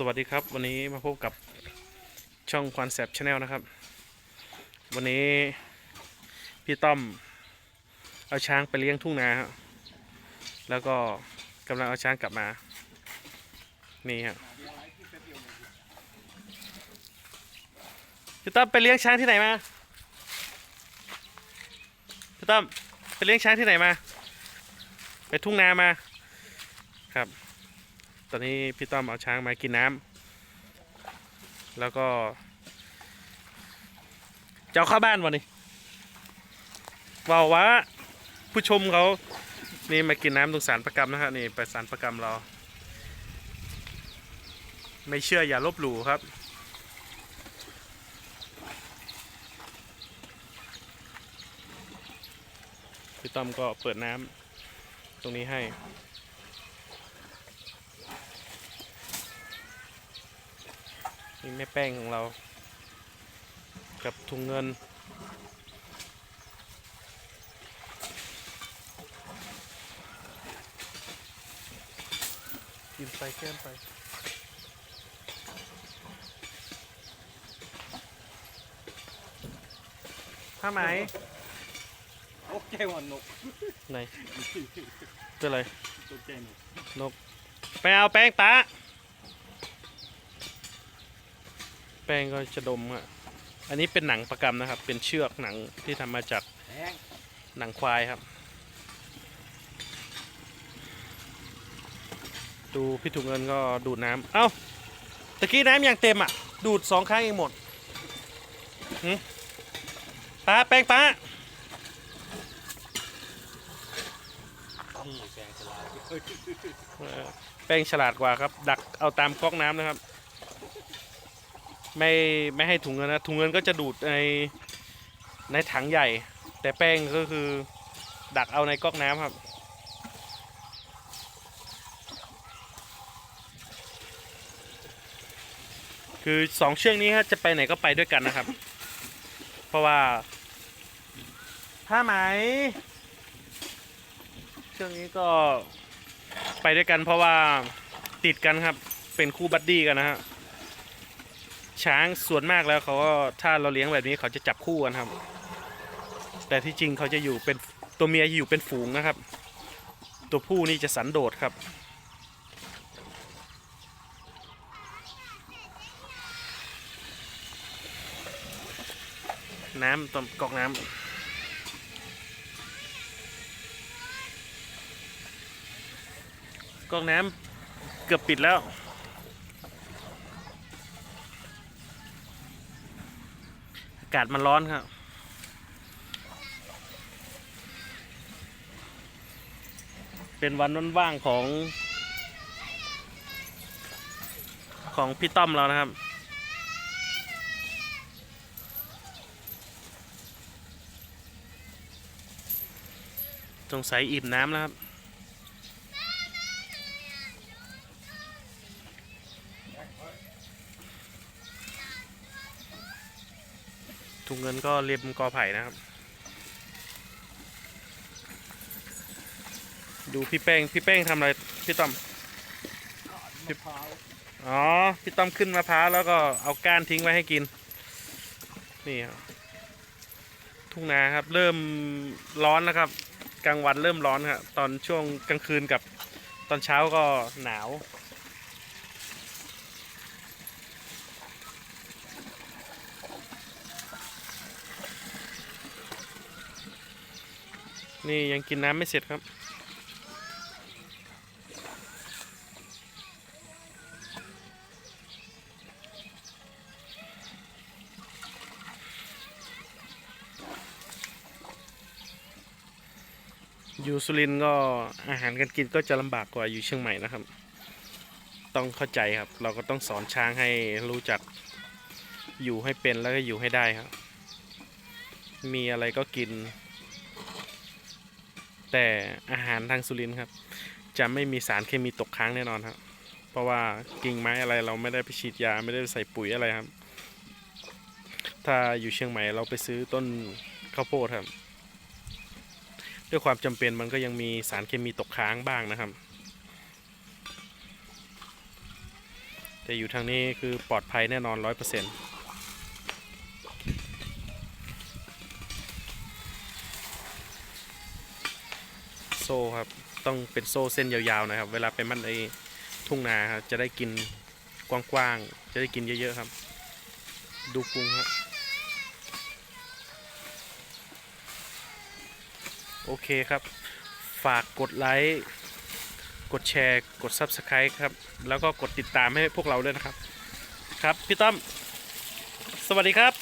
สวัสดีครับ วันนี้มาพบกับช่องควันแสบชาแนลนะครับ วันนี้พี่ต้อมเอาช้างไปเลี้ยงทุ่งนาครับแล้วก็กำลังเอาช้างกลับมา นี่ครับพี่ต้อมไปเลี้ยงช้างที่ไหนมาพี่ต้อมไปเลี้ยงช้างที่ไหนมา ไปทุ่งนามาครับ ตอนนี้พี่ต้อมเอาช้างมากินน้ำแล้วก็จะเอาเข้าบ้านวันนี้บอกว่าผู้ชมเขานี่มากินน้ำตรงสารประกรรมนะครับนี่ไปสารประกรรมเรา ไม่เชื่ออย่าลบหลู่ครับพี่ต้อมก็เปิดน้ำตรงนี้ให้ นี่แม่แป้งของเรา กับถุงเงิน กินไปแก้มไปผ้าไหมโอเควันนกไหนเป็นอะไรตัวแกนกไปเอาแป้งตา แป้งก็จะดมอะอันนี้เป็นหนังประกำนะครับ เป็นเชือกหนังที่ทำมาจากแพงหนังควายครับ ดูพี่ถุงเงินก็ดูดน้ำเอ้าตะกี้น้ำยังเต็มอะ ดูดสองครั้งเองหมดหึป้าแป้งป้านี่แพงฉลาดเออแป้งฉลาดกว่าครับ ดักเอาตามก๊อกน้ำนะครับ ไม่ไม่ให้ถุงเงินนะถุงเงินก็จะดูดในในถังใหญ่ แต่แป้งก็คือดักเอาในก๊อกน้ำครับ คือสองเชือกนี้ฮะจะไปไหนก็ไปด้วยกันนะครับ เพราะว่าผ้าไหมเชือกนี้ก็ไปด้วยกันเพราะว่าติดกันครับเป็นคู่บัดดี้กันนะฮะ ช้างส่วนมากแล้วเขาก็ถ้าเราเลี้ยงแบบนี้เขาจะจับคู่กันครับ แต่ที่จริงเขาจะอยู่เป็นตัวเมียอยู่เป็นฝูงนะครับ ตัวผู้นี่จะสันโดษครับ น้ำตมกอกน้ำกอกน้ำเกือบปิดแล้ว อากาศมันร้อนครับ เป็นวันว่างๆของ ของพี่ต้อมเรานะครับสงสัยอิ่มน้ำแล้วครับ ถุงเงินก็เรียมกอไผ่นะครับ ดูพี่แป้งพี่แป้งทำอะไรพี่ต้อมมะพาอ๋อพี่ต้อมขึ้นมะพร้าวแล้วก็เอาก้านทิ้งไว้ให้กิน นี่ครับทุ่งนาครับ เริ่มร้อนแล้วครับ กลางวันเริ่มร้อนครับตอนช่วงกลางคืนกับตอนเช้าก็หนาว นี่ยังกินน้ำไม่เสร็จครับ อยู่สุรินทร์ก็อาหารการกินก็จะลำบากกว่าอยู่เชียงใหม่นะครับ ต้องเข้าใจครับ เราก็ต้องสอนช้างให้รู้จักอยู่ให้เป็นแล้วก็อยู่ให้ได้ครับ มีอะไรก็กิน แต่อาหารทางสุรินทร์ครับ จะไม่มีสารเคมีตกค้างแน่นอนครับ เพราะว่ากิ่งไม้อะไรเราไม่ได้ไปฉีดยาไม่ได้ใส่ปุ๋ยอะไรครับ ถ้าอยู่เชียงใหม่เราไปซื้อต้นข้าวโพดครับ ด้วยความจำเป็นมันก็ยังมีสารเคมีตกค้างบ้างนะครับ แต่อยู่ทางนี้คือปลอดภัยแน่นอนร้อยเปอร์เซ็นต์ โซ่ครับ ต้องเป็นโซ่เส้นยาวๆนะครับ เวลาไปมัดในทุ่งนาครับจะได้กินกว้างๆ จะได้กินเยอะๆครับ ดูกุ้งครับโอเคครับ ฝากกดไลค์ กดแชร์ กด Subscribe ครับ แล้วก็กดติดตามให้พวกเราด้วยนะครับ ครับ พี่ต้อม สวัสดีครับ